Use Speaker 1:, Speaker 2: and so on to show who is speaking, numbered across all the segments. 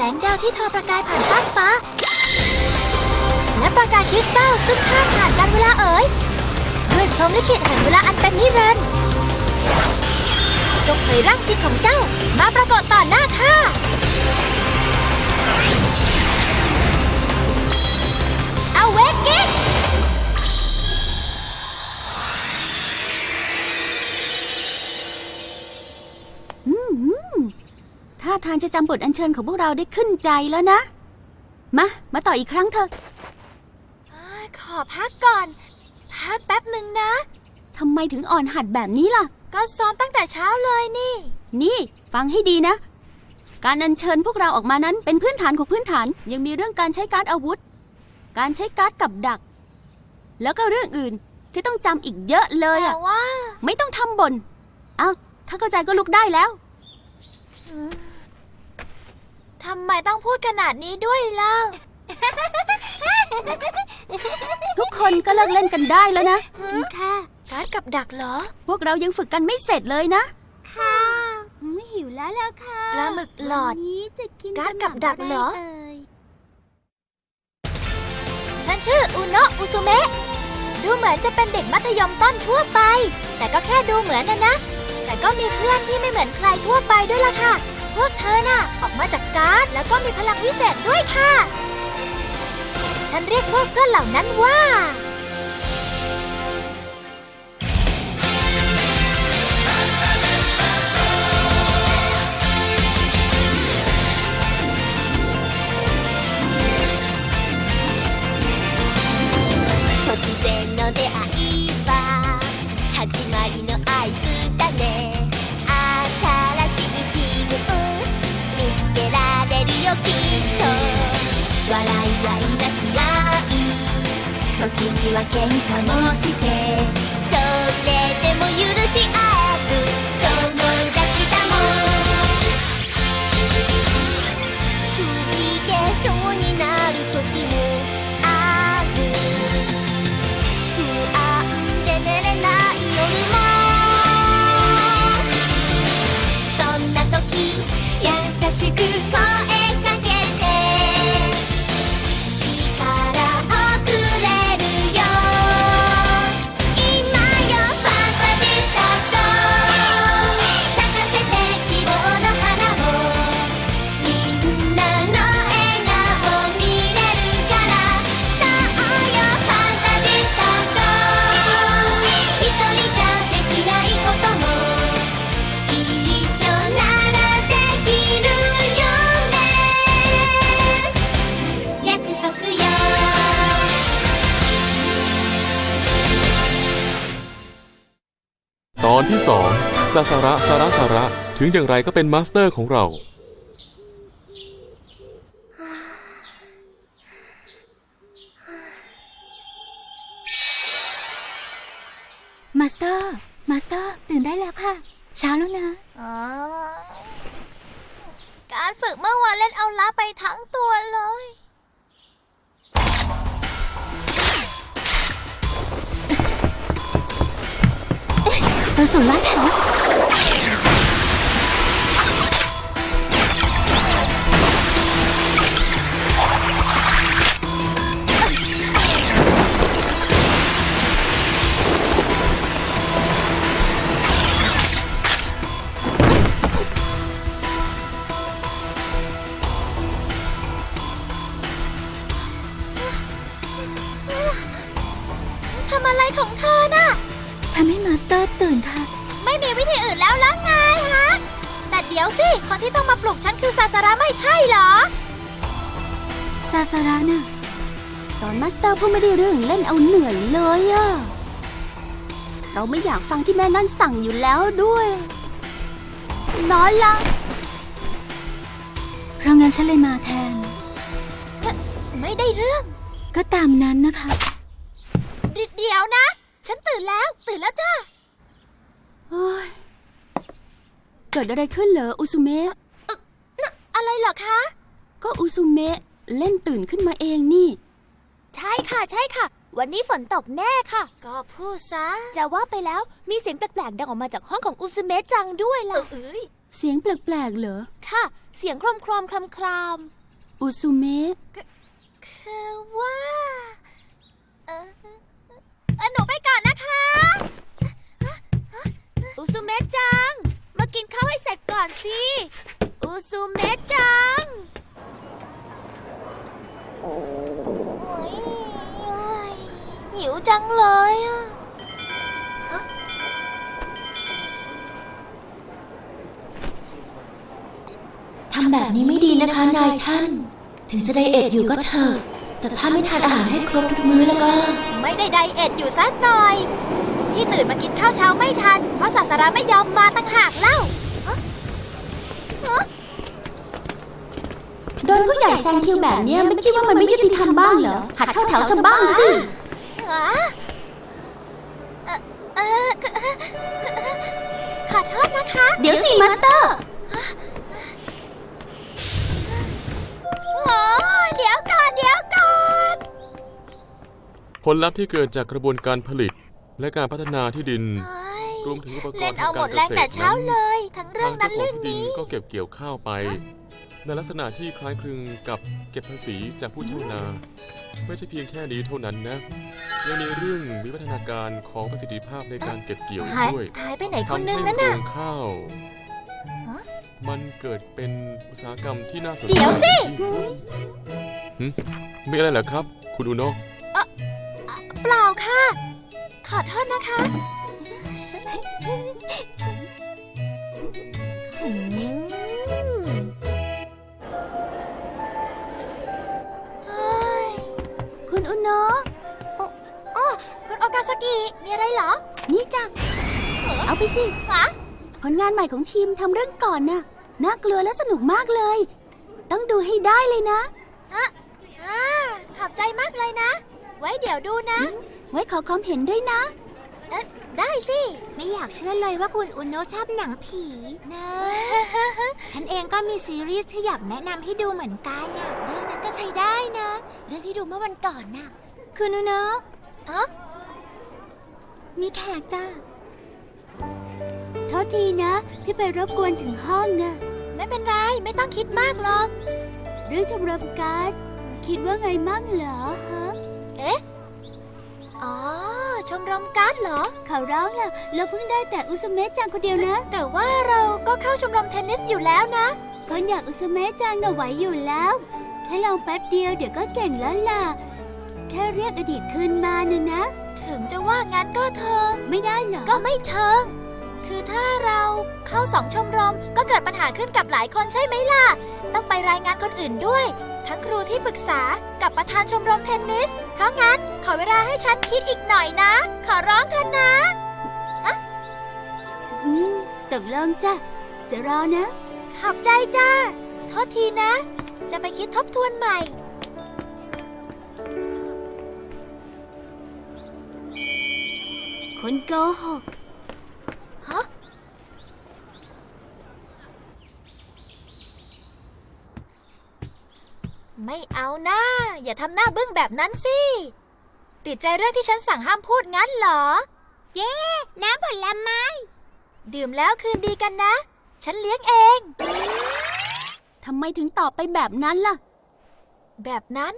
Speaker 1: สงดาวที่ทอประกายผ่านฟากฟ้า และประกายคริสตัลซึ่งพาผ่านการเวลาเอ๋ยด้วยพรหมลิขิตแห่งเวลาอันเป็นนิรันดร์จงเผยร่างจิตของเจ้า มาปรากฏต่อหน้าข้าเอาเวกกิ น
Speaker 2: ถ้าทางจะจำบทอัญเชิญของพวกเราได้ขึ้นใจแล้วนะ มา มาต่ออีกครั้งเถอะ
Speaker 1: ขอพักก่อน พักแป๊บหนึ่งนะ
Speaker 2: ทำไมถึงอ่อนหัดแบบนี้ล่ะ
Speaker 1: ก็ซ้อมตั้งแต่เช้าเลยนี่
Speaker 2: นี่ ฟังให้ดีนะ การอัญเชิญพวกเราออกมานั้นเป็นพื้นฐานของพื้นฐาน ยังมีเรื่องการใช้การ์ดอาวุธ การใช้การ์ดกับดัก แล้วก็เรื่องอื่นที่ต้องจำอีกเยอะเลย
Speaker 1: แต่
Speaker 2: อะ
Speaker 1: ว่า
Speaker 2: ไม่ต้องทำบน เอาถ้าเข้าใจก็ลุกได้แล้ว
Speaker 1: ทำไมต้องพูดขนาดนี้ด้วยเล่า
Speaker 2: ทุกคนก็เลิกเล่นกันได้แล้วนะ
Speaker 1: ค่ะ การ์ดกับดักเหรอ
Speaker 2: พวกเรายังฝึกกันไม่เสร็จเลยนะ
Speaker 1: ค่ะ
Speaker 3: หิวแล้วแล้วค่ะ
Speaker 1: ปลาหมึกหลอด
Speaker 3: วันนี้จะกิน
Speaker 1: การ์ดกับดักเหรอ
Speaker 3: ขนมะไย
Speaker 1: ฉันชื่ออุโนะอุซุเมะ ดูเหมือนจะเป็นเด็กมัธยมต้นทั่วไป แต่ก็แค่ดูเหมือนนะนะ แต่ก็มีเพื่อนที่ไม่เหมือนใครทั่วไปด้วยล่ะค่ะ พวกเธอน่ะ ออกมาจากการ์ดแล้วก็มีพลังวิเศษด้วยค่ะ ฉันเรียกพวกเพื่อนเหล่านั้นว่า
Speaker 3: 突然の出会 時は喧嘩もしてそれでも許し合う友達だもん。くじけそうになる時もある不安で寝れない夜もそんな時優しく声
Speaker 4: สองซาสาระสาระสาระถึงอย่างไรก็เป็นมาสเตอร์ของเรา
Speaker 2: มาสเตอร์ มาสเตอร์ ตื่นได้แล้วค่ะ เช้าแล้วนะ
Speaker 1: อ๋อ การฝึกเมื่อวานเล่นเอาล้าไปทั้งตัวเลย
Speaker 2: เราสู่ล้านแถว
Speaker 1: ซาสาระ
Speaker 2: น่ะสอนมาสเตอร์พูดไม่ได้เรื่องเล่นเอาเหนื่อยเลยอะเราไม่อยากฟังที่แม่นั่นสั่งอยู่แล้วด้วยน้อยละเพราะงั้นฉันเลยมาแทน
Speaker 1: ไม่ได้เรื่อง
Speaker 2: ก็ตามนั้นนะคะ
Speaker 1: เดเดี๋ยวนะ ฉันตื่นแล้ว ตื่นแล้วจ้า
Speaker 2: โอ้ยเกิดอะไรขึ้นเหรออุซุเมะ
Speaker 1: อะไรเหรอคะ
Speaker 2: ก็อุซุเมะ เล่นตื่นขึ้นมาเองนี่
Speaker 3: ใช่ค่ะใช่ค่ะ วันนี้ฝนตกแน่ค่ะ
Speaker 1: ก็พูดซะ
Speaker 3: จะว่าไปแล้วมีเสียงแปลกๆดังออกมาจากห้องของอุซุเมะจังด้วย
Speaker 1: เอ
Speaker 3: ล่ะ
Speaker 1: อเอ้ย
Speaker 2: เสียงแปลกๆเหรอ
Speaker 1: ค่ะ เสียงโครมโครมคลำคราม
Speaker 2: อุซุเมะ
Speaker 1: คือว่าเออเออหนูไปก่อนนะคะอุซุเมะจัง มากินข้าวให้เสร็จก่อนสิอุซุเมะจังโอ้ย หิวจังเลยอะ
Speaker 5: ทำแบบนี้ไม่ดีนะคะนายท่าน ถึงจะไดเอทอยู่ก็เถอะ แต่ถ้าไม่ทานอาหารให้ครบทุกมื้อแล้วก็
Speaker 1: ไม่ได้ไดเอทอยู่สักหน่อย ที่ตื่นมากินข้าวเช้าไม่ทัน เพราะศาสราไม่ยอมมาตั้งหากเล่า
Speaker 2: โดนผู้ใหญ่แซงคิวแบบเนี้ยไม่คิดว่ามันไม่ยุติธรรมบ้างเหรอ หัดเข้าแถวซะบ้างสิ
Speaker 1: ฮะเอ่อเออขอขอโทษนะคะ
Speaker 2: เดี๋ยวสิมาสเตอร์
Speaker 1: โอ้เดี๋ยวก่อน เดี๋ยวก่อน
Speaker 4: ผลลัพธ์ที่เกิดจากกระบวนการผลิต และการพัฒนาที่ดิน
Speaker 1: เฮ้ย
Speaker 4: รวมถึงอุปกรณ์
Speaker 1: เล่น
Speaker 4: ทา
Speaker 1: เอา
Speaker 4: ง
Speaker 1: หม
Speaker 4: การ
Speaker 1: ด
Speaker 4: เก
Speaker 1: แรง
Speaker 4: ษต
Speaker 1: แต่
Speaker 4: ร
Speaker 1: เช้า
Speaker 4: นั้น
Speaker 1: เลย ทั้งเรื่
Speaker 4: ทา
Speaker 1: อง
Speaker 4: ง
Speaker 1: นั้
Speaker 4: เจ้านของ
Speaker 1: เรื่อง
Speaker 4: ที่ดิน
Speaker 1: นี้
Speaker 4: ก็เก็บเกี่ยวข้าวไป ในลักษณะที่คล้ายคลึงกับเก็บภาษีจากผู้เช่านา ไม่ใช่เพียงแค่นี้เท่านั้นนะ ยังมีเรื่องวิวัฒนาการของประสิทธิภาพในการเก็บเกี่ยวอีก
Speaker 1: หาย
Speaker 4: ด้วย
Speaker 1: หายไปไหนคน
Speaker 4: ทำ
Speaker 1: นึ
Speaker 4: ให้
Speaker 1: ง
Speaker 4: โร
Speaker 1: นั่นน่ะ
Speaker 4: งข้าว
Speaker 1: ฮะ
Speaker 4: มันเกิดเป็นอุตสาหกรรมที่น่าสนใจ
Speaker 1: เดี๋ยวสิ
Speaker 4: หึมีอะไรเหรอครับ คุณอุโนะ
Speaker 1: เปล่าค่ะ ขอโทษนะคะเกาสกิ มีอะไรเหรอ
Speaker 2: นี่จ้ะเอาไปสิ
Speaker 1: ฮะ
Speaker 2: ผลงานใหม่ของทีมทำเรื่องก่อนน่ะ น่ากลัวและสนุกมากเลย ต้องดูให้ได้เลยนะ
Speaker 1: อ่าขอบใจมากเลยนะ ไว้เดี๋ยวดูนะ
Speaker 2: ไว้ขอความเห็นด้วยนะ
Speaker 1: เอ๊ะได้สิ
Speaker 3: ไม่อยากเชื่อเลยว่าคุณอุโนะชอบหนังผีนะ ฉันเองก็มีซีรีส์ที่อยากแนะนำให้ดูเหมือนกันอะ
Speaker 1: เรื่องนั้นก็ใช้ได้นะ เรื่องที่ดูเมื่อวันก่อนน่ะ
Speaker 2: คุณอุโนะ
Speaker 1: เอ๊ะ
Speaker 2: มีแขกจ้าโทษทีนะ ที่ไปรบกวนถึงห้องนะ
Speaker 1: ไม่เป็นไร ไม่ต้องคิดมากหรอก
Speaker 2: เรื่องชมรมการ์ดคิดว่าไงมั่งเหรอฮะ
Speaker 1: เอ๊ะ อ๋อ ชมรมการ์ดเหรอ
Speaker 2: เขาร้องล่ะเราเพิ่งได้แต่อุสเมะจังคนเดียวนะ
Speaker 1: แต่ว่าเราก็เข้าชมรมเทนนิสอยู่แล้วนะ
Speaker 2: คนอยากอุสเมะจังน่ะไหวอยู่แล้ว แค่ลองแป๊บเดียวเดี๋ยวก็เก่งแล้วล่ะ แค่เรียกอดีตคืนมาน่ะนะ
Speaker 1: ถึ งจะว่างั้นก็เธอ
Speaker 2: ไม่ได้เหรอ
Speaker 1: ก็ไม่เชิง คือถ้าเราเข้าสองชมรมก็เกิดปัญหาขึ้นกับหลายคนใช่ไหมล่ะ ต้องไปรายงานคนอื่นด้วย ทั้งครูที่ปรึกษากับประธานชมรมเทนนิส เพราะงั้นขอเวลาให้ฉันคิดอีกหน่อยนะ ขอร้องเธอนะ
Speaker 2: อืมตกลงจ้ะ จะรอนะ
Speaker 1: ขอบใจจ้า โทษทีนะ จะไปคิดทบทวนใหม่
Speaker 2: คนโกหก
Speaker 1: ฮะไม่เอานะอย่าทำหน้าบึ้งแบบนั้นสิ ติดใจเรื่องที่ฉันสั่งห้ามพูดงั้นเหรอ
Speaker 3: น้ำผลไม้
Speaker 1: ดื่มแล้วคืนดีกันนะ ฉันเลี้ยงเอง
Speaker 2: ทำไมถึงตอบไปแบบนั้นล่ะ
Speaker 1: แบบนั้น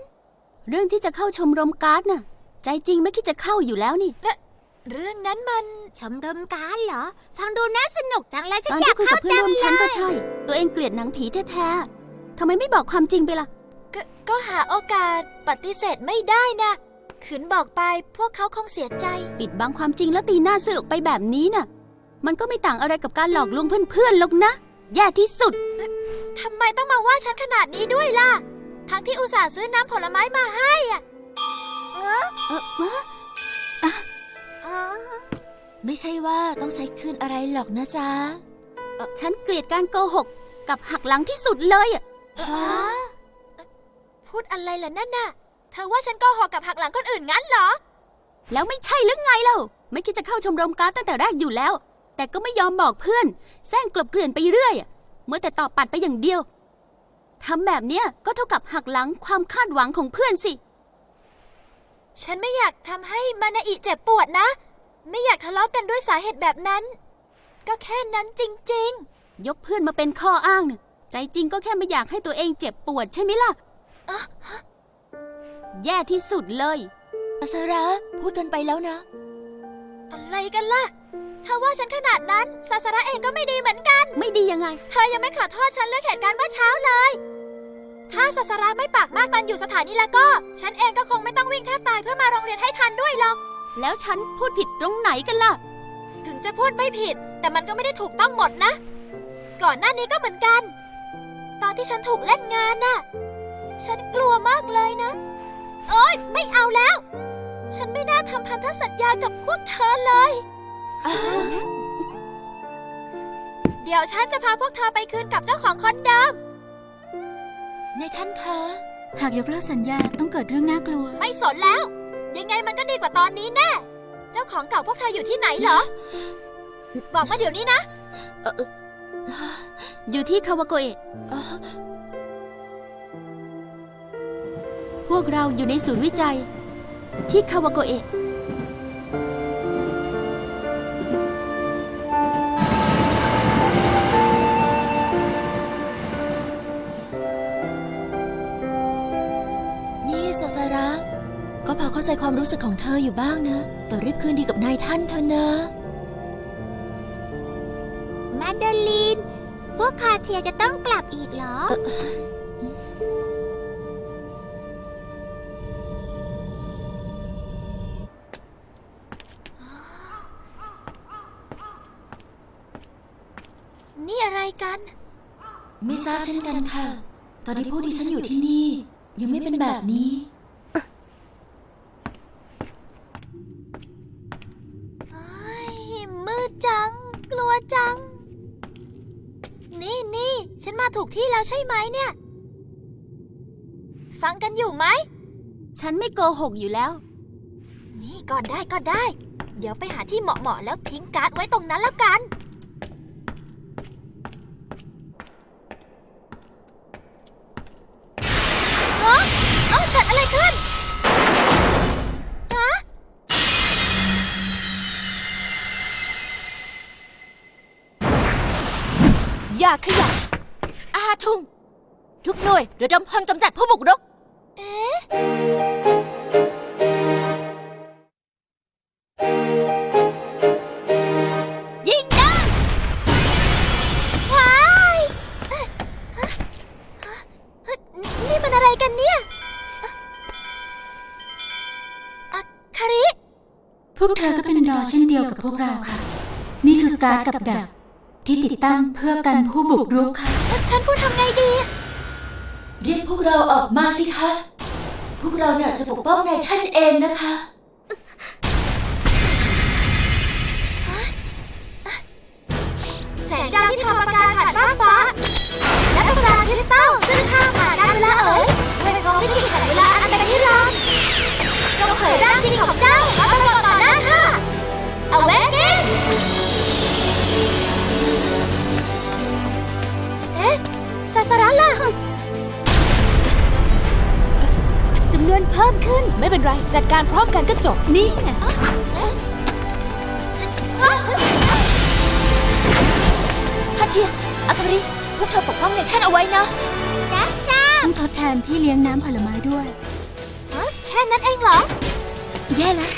Speaker 2: เรื่องที่จะเข้าชมรมการ์ดน่ะ ใจจริงไม่คิดจะเข้าอยู่แล้วนี่
Speaker 1: เรื่องนั้นมัน
Speaker 3: ชมรมการดเหรอ ฟังดูน่าสนุกจังเลยฉั
Speaker 2: ต
Speaker 3: น
Speaker 2: อน
Speaker 3: อยา
Speaker 2: ที่
Speaker 3: ก
Speaker 2: คุย
Speaker 3: เข้า
Speaker 2: กับเพื่อน
Speaker 3: จัง
Speaker 2: ร่วม
Speaker 3: เล
Speaker 2: ชั้นก็
Speaker 3: ย
Speaker 2: ใช่ ตัวเองเกลียดหนังผีแท้ๆทำไมไม่บอกความจริงไปล่ะ
Speaker 1: กก็หาโอกาสปฏิเสธไม่ได้นะ ขืนบอกไปพวกเขาคงเสียใจ
Speaker 2: ปิดบังความจริงแล้วตีหน้าซื่อออกไปแบบนี้น่ะ มันก็ไม่ต่างอะไรกับการหลอกลวงเพื่อนๆหรอกนะ แย่ที่สุด
Speaker 1: ทำไมต้องมาว่าฉันขนาดนี้ด้วยล่ะ ทั้งที่อุตส่าห์ซื้อน้ำผลไม้มาให้อะ
Speaker 2: เออวะ
Speaker 1: เออ
Speaker 5: ไม่ใช่ว่าต้องใช้คืนอะไรหรอกนะจ๊ะ
Speaker 2: เอ่อฉันเกลียดการโกหกกับหักหลังที่สุดเลยอะ
Speaker 1: พูดอะไรล่ะนั่นน่ะ เธอว่าฉันโก็หกกับหักหลังคนอื่นงั้นเหรอ
Speaker 2: แล้วไม่ใช่หรือไงเล่าไม่คิดจะเข้าชมรมการ์ดตั้งแต่แรกอยู่แล้ว แต่ก็ไม่ยอมบอกเพื่อนแซงกลบเกลื่อนไปเรื่อยอะเมื่อแต่ตอบปัดไปอย่างเดียวทำแบบเนี้ยก็เท่ากับหักหลังความคาดหวังของเพื่อนสิ
Speaker 1: ฉันไม่อยากทำให้มานาอิเจ็บปวดนะ ไม่อยากทะเลาะกันด้วยสาเหตุแบบนั้น ก็แค่นั้นจริง
Speaker 2: ยกเพื่อนมาเป็นข้ออ้างน่ะใจจริงก็แค่ไม่อยากให้ตัวเองเจ็บปวดใช่ไหมล่ะ แย่ที่สุดเลย
Speaker 5: อาซาระพูดกันไปแล้วนะ
Speaker 1: อะไรกันล่ะ ถ้าว่าฉันขนาดนั้นซาสระเองก็ไม่ดีเหมือนกัน
Speaker 2: ไม่ดียังไง
Speaker 1: เธอยังไม่ขอโทษฉันเรื่องเหตุการณ์เมื่อเช้าเลย ถ้าซาสระไม่ปากมากตอนอยู่สถานีแล้วก็ ฉันเองก็คงไม่ต้องวิ่งแทบตายเพื่อมาโรงเรียนให้ทันด้วยหรอก
Speaker 2: แล้วฉันพูดผิดตรงไหนกันล่ะ
Speaker 1: ถึงจะพูดไม่ผิด แต่มันก็ไม่ได้ถูกต้องหมดนะ ก่อนหน้านี้ก็เหมือนกัน ตอนที่ฉันถูกเล่นงานน่ะ ฉันกลัวมากเลยนะ โอ๊ยไม่เอาแล้ว ฉันไม่น่าทำพันธสัญญากับพวกเธอเลย เดี๋ยวฉันจะพาพวกเธอไปคืนกับเจ้าของคอนโด
Speaker 5: นายท่านคะ
Speaker 2: หากยกเลิกสัญญาต้องเกิดเรื่องน่ากลัว
Speaker 1: ไม่สนแล้ว ยังไงมันก็ดีกว่าตอนนี้แน่ เจ้าของเก่าพวกเธออยู่ที่ไหนเหรอ บอกมาเดี๋ยวนี้นะ
Speaker 2: อยู่ที่คาวาโกเอะพวกเราอยู่ในศูนย์วิจัย ที่คาวาโกเอะ
Speaker 5: ก็พอเข้าใจความรู้สึกของเธออยู่บ้างนะ แต่รีบคืนดีกับนายท่านเธอนะ
Speaker 1: แมดเดลีน พวกคาเทียจะต้องกลับอีกเหรอ นี่อะไรกัน
Speaker 5: ไม่ทราบเช่นกันค่ะ ตอนที่พวกดิฉันอยู่ที่นี่ ยังไม่เป็นแบบนี้
Speaker 1: เฮ้ยมืดจัง กลัวจัง นี่ นี่ฉันมาถูกที่แล้วใช่ไหมเนี่ย ฟังกันอยู่ไหม
Speaker 2: ฉันไม่โกหกอยู่แล้ว
Speaker 1: นี่ก่อนได้ก็ได้ เดี๋ยวไปหาที่เหมาะๆแล้วทิ้งการ์ดไว้ตรงนั้นแล้วกัน ฮะเอ้าเกิดอะไรขึ้น ฮะ
Speaker 5: อย่าขยับ อาทุงทุกหน่วยระดมพลกำจัดผู้บุกรุก
Speaker 1: เอ๊ะ
Speaker 5: ยิงได้
Speaker 1: ว้ายเอ๊ะฮะฮะเฮ้ยนี่มันอะไรกันเนี่ยอะอะคาริ
Speaker 6: พวกเธอก็เป็นดอเช่นเดียวกับพวกเราค่ะ นี่คือการดกับดักที่ติดตั้งเพื่อกันผู้บุกรุกค่ะ
Speaker 1: ฉันพูดทำไงดี
Speaker 5: เรียกพวกเราออกมาสิคะ พวกเราเนี่ยจะปกป้องนายท่านเองนะคะ
Speaker 1: แสงด เพิ่
Speaker 5: มขึ้นไม่เป็นไร จัดการพร้อมกันก็จบ
Speaker 2: นี่ไง
Speaker 5: พาเทียอาคาริพวกเธอปกป้องนายท่านเอาไว้นะ
Speaker 1: รับทราบ
Speaker 6: ต้องทดแทนที่เลี้ยงน้ำผลไม้ด้วย
Speaker 1: ฮะแค่นั้นเองเหรอ
Speaker 6: แย่แล้ว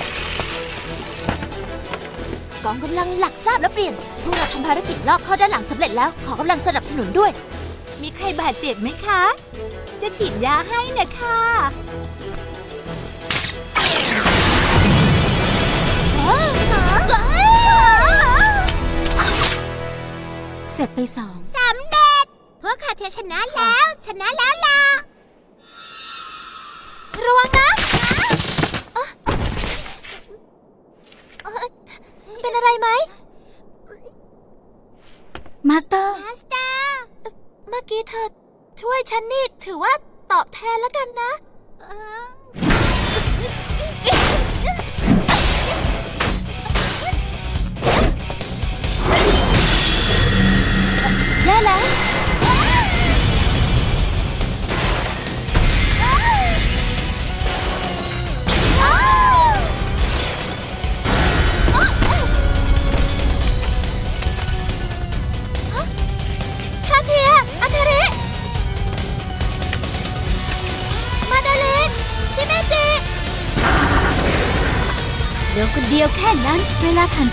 Speaker 5: กองกำลังหลักทราบและเปลี่ยน พวกเราทำภารกิจรอบเข้าด้านหลังสำเร็จแล้ว ขอกำลังสนับสนุนด้วย
Speaker 1: มีใครบาดเจ็บไหมคะ จะฉีดยาให้นะคะ
Speaker 6: เสร็จไปสอง
Speaker 1: สำเร็จ พวกข้าเทชนะแล้ว ชนะแล้วล่ะ ระวังนะเอ๊ะเอ๊ะเป็นอะไรไหม
Speaker 6: มาสเตอร์
Speaker 1: มาสเตอร์ เมื่อกี้เธอช่วยฉันนี่ถือว่าตอบแทนแล้วกันนะ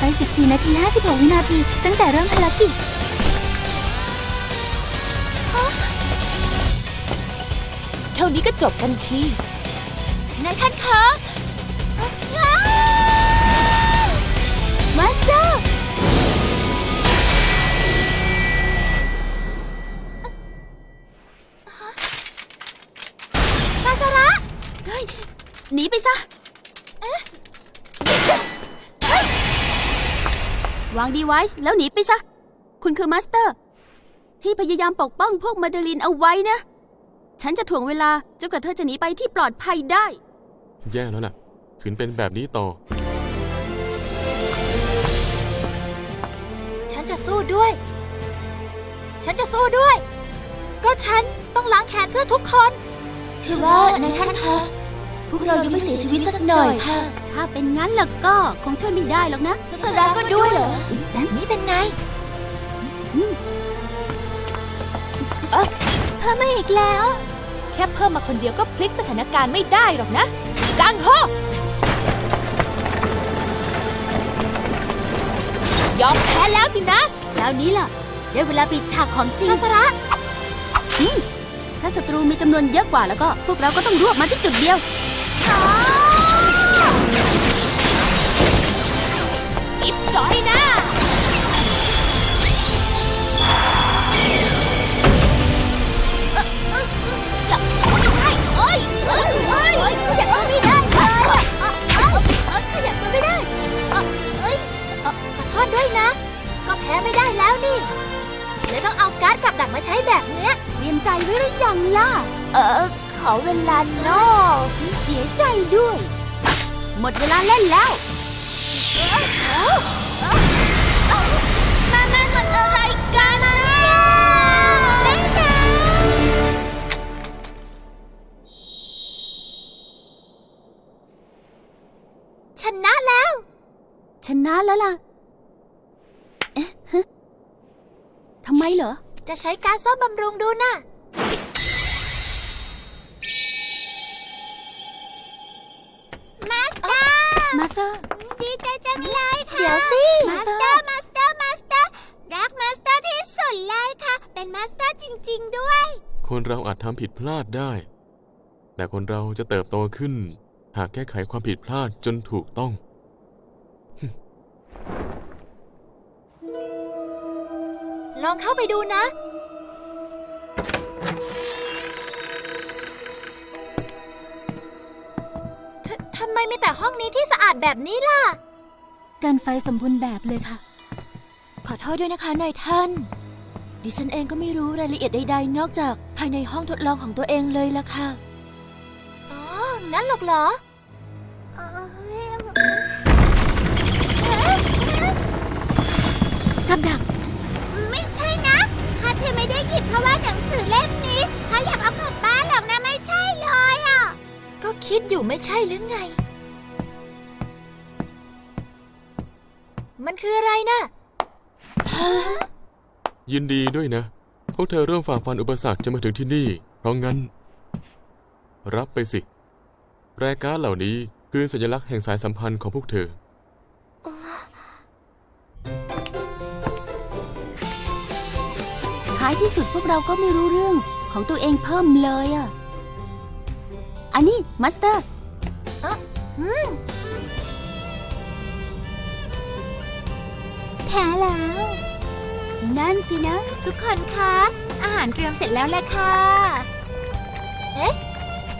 Speaker 6: ไป 14 นาที 56 วินาที ตั้งแต่เริ่มภารกิจ
Speaker 5: เท่านี้ก็จบกันที
Speaker 1: นายท่านคะ
Speaker 2: วางดีไวซ์แล้วหนีไปซะ คุณคือมาสเตอร์ ที่พยายามปกป้องพวกมาเดลินเอาไว้นะ ฉันจะถ่วงเวลาจนกว่าเธอจะหนีไปที่ปลอดภัยได้
Speaker 4: แย่แล้วน่ะขืนเป็นแบบนี้ต่อ
Speaker 1: ฉันจะสู้ด้วย ฉันจะสู้ด้วย ก็ฉันต้องล้างแค้นเพื่อทุกคน
Speaker 5: คือว่านายท่านคะ พวกเรายังไม่เสียชีวิตสักหน่อยค่ะ
Speaker 2: ถ้าเป็นงั้นแล้วก็คงช่วยไม่ได้หรอกนะ
Speaker 5: ซาสระก็ด้วยเหรอ
Speaker 1: แบบนี้เป็นไง
Speaker 5: เพิ่มมาอีกแล้ว แค่เพิ่มมาคนเดียวก็พลิกสถานการณ์ไม่ได้หรอกนะกังโฮยอมแพ้แล้วสินะ
Speaker 2: แล้วนี้ล่ะ ได้เวลาปิดฉากของจริง
Speaker 1: ซาสระ
Speaker 2: ถ้าศัตรูมีจำนวนเยอะกว่าแล้วก็พวกเราก็ต้องรวบมาที่จุดเดียว
Speaker 5: จอยนะ
Speaker 1: โอ้ยโอ้ยโอ้ยโอ้ยขยับตัวไม่ได้เลยอะอะอะขยับตัวไม่ได้อะเอ้ยขอโทษด้วยนะ ก็แพ้ไม่ได้แล้วนี่เลยต้องเอาการ์ดกับดักมาใช้แบบเนี้ย
Speaker 2: เตรียมใจไว้หรือยังล่ะ
Speaker 1: เออ ขอเวลานอก
Speaker 2: เสียใจด้วย หมดเวลาเล่นแล้ว
Speaker 1: นะแล้ว
Speaker 2: ล่ะ เอ๊ะฮะทำไมเหรอ
Speaker 1: จะใช้การซ่อมบำรุงดูนะมาสเตอร์
Speaker 6: มาสเตอร์
Speaker 1: ดีใจจังเลยค่ะเดี๋ยวสิ
Speaker 6: มาสเตอร์
Speaker 1: มาสเตอร์ มาสเตอร์ รักมาสเตอร์ที่สุดเลยค่ะ เป็นมาสเตอร์จริง ๆ ด้วย
Speaker 4: คนเราอาจทำผิดพลาดได้ แต่คนเราจะเติบโตขึ้น หากแก้ไขความผิดพลาดจนถูกต้อง
Speaker 1: ลองเข้าไปดูนะ ททำไมมีแต่ห้องนี้ที่สะอาดแบบนี้ล่ะ
Speaker 6: การไฟสมบูรณ์แบบเลยค่ะ
Speaker 5: ขอโทษด้วยนะคะนายท่าน ดิฉันเองก็ไม่รู้รายละเอียดใดๆ นอกจากภายในห้องทดลองของตัวเองเลยล่ะค่ะ
Speaker 1: อ๋อ งั้นหรอกเหรอเอ่
Speaker 6: กับดัก
Speaker 1: ไม่ใช่นะข้าที่ไม่ได้หยิบเพราะว่าหนังสือเล่มนี้ข้าอยากเอากลับบ้านหรอกนะไม่ใช่เลยอะ ก็คิดอยู่ไม่ใช่หรือไง มันคืออะไรนะ
Speaker 4: ยินดีด้วยนะ พวกเธอเริ่มฝ่าฟันอุปสรรคจะมาถึงที่นี่ เพราะงั้น รับไปสิรายการดเหล่านี้คือสัญลักษณ์แห่งสายสัมพันธ์ของพวกเธอ
Speaker 2: ท้ายที่สุดพวกเราก็ไม่รู้เรื่องของตัวเองเพิ่มเลยอะอันนี้มาสเตอร์
Speaker 1: แพ้แล้ว นั่นสินะ ทุกคนคะ อาหารเตรียมเสร็จแล้วแหละค่ะ เอ๊ะ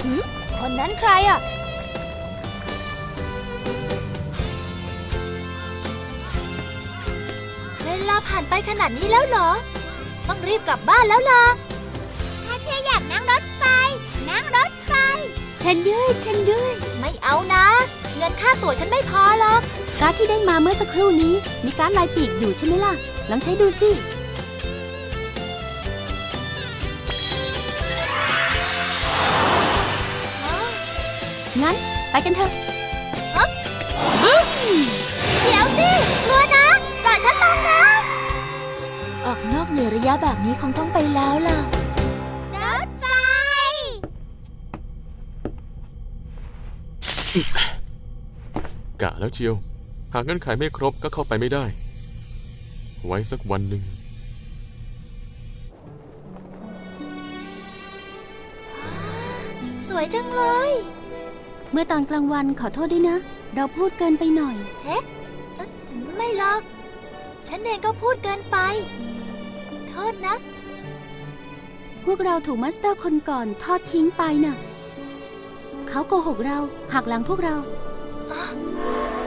Speaker 1: หืมคนนั้นใครอะ เวลาผ่านไปขนาดนี้แล้วเหรอ ต้องรีบกลับบ้านแล้วล่ะถ้าเธออยากนั่งรถไฟ นั่งรถไฟ
Speaker 2: ฉันด้วย ฉันด้วย
Speaker 1: ไม่เอานะ เงินค่าตั๋วฉันไม่พอหรอก
Speaker 2: การ์ดที่ได้มาเมื่อสักครู่นี้ มีการดลายปีกอยู่ใช่ไหมล่ะ ลองใช้ดูสิ งั้น ไปกันเถอะ
Speaker 1: เห
Speaker 5: นือระยะแบบนี้คงต้องไปแล้วล่ะ
Speaker 1: รถไฟ
Speaker 4: คกะแล้วเชียว หากเงื่อนไขไม่ครบก็เข้าไปไม่ได้ ไว้สักวันหนึ่ง
Speaker 1: สวยจังเลย
Speaker 2: เมื่อตอนกลางวันขอโทษด้วยนะ เราพูดเกินไปหน่อย
Speaker 1: ไม่หรอก ฉันเองก็พูดเกินไปโท ษนะ
Speaker 2: พวกเราถูกมาสเตอร์คนก่อนทอดทิ้งไปน่ะ เขาโกหกเราหักหลังพวกเรา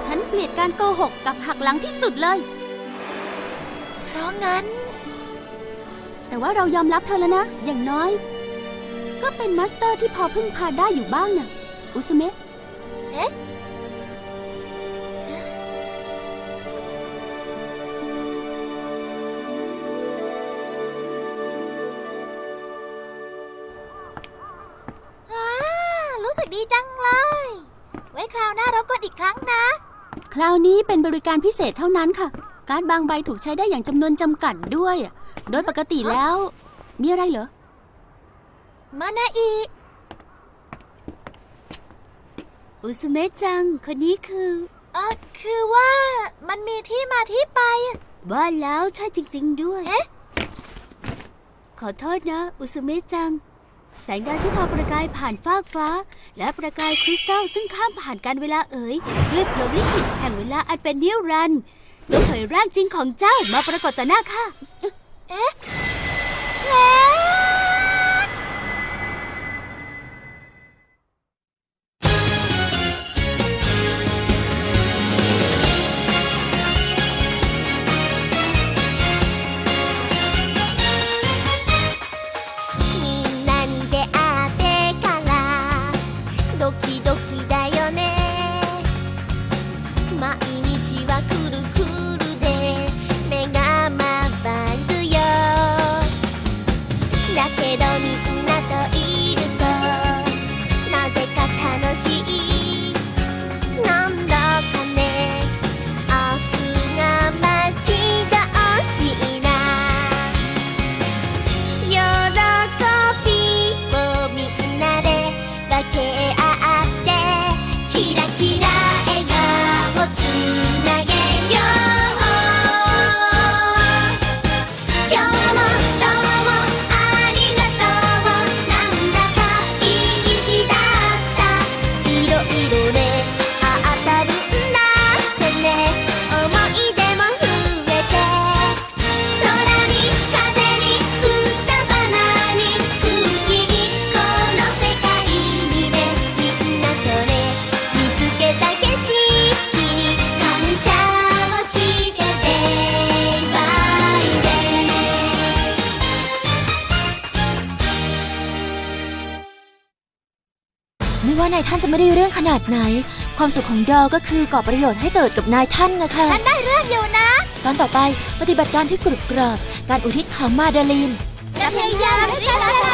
Speaker 2: ฉันเกลียดการโกหกกับหักหลังที่สุดเลย
Speaker 1: เพราะงั้น
Speaker 2: แต่ว่าเรายอมรับเธอแล้วนะ อย่างน้อย ก็เป็นมาสเตอร์ที่พอพึ่งพาได้อยู่บ้างน่ะ อุสเมะ
Speaker 1: เอ๊ะ ราวนี้
Speaker 2: เป็นบริการพิเศษเท่านั้นค่ะ การ์ดบางใบถูกใช้ได้อย่างจำนวนจำกัดด้วย โดยปกติแล้ว มีอะไรเหรอ
Speaker 1: มานาอี
Speaker 2: อุสเมะจัง คนนี้คือ
Speaker 1: เออคือว่ามันมีที่มาที่ไป
Speaker 2: ว่าแล้วใช่จริง ๆ ด้วย
Speaker 1: เอ๊ะ
Speaker 2: ขอโทษนะ อุสเมะจัง แสงดาวที่พาประกายผ่านฟากฟ้า และประกายคริสตัลซึ่งข้ามผ่านการเวลาเอ๋ยด้วยพรหมลิขิตแห่งเวลาอันเป็นนิรันดร์ตัวเผยร่างจริงของเจ้ามาปรากฏต่อหน้าข้า
Speaker 1: เอ๊ะ
Speaker 3: ドキドキだ
Speaker 5: ขนาดไหน ความสุขของดอก็คือก่อประโยชน์ให้เกิดกับนายท่านนะคะ
Speaker 1: ฉันได้เรื่องอยู่นะ
Speaker 5: ตอนต่อไปปฏิบัติการที่กรุบกรอบ การอุทิศของมาดาลีน
Speaker 1: จะพยายามให้ได้ภาษาสู้ปาก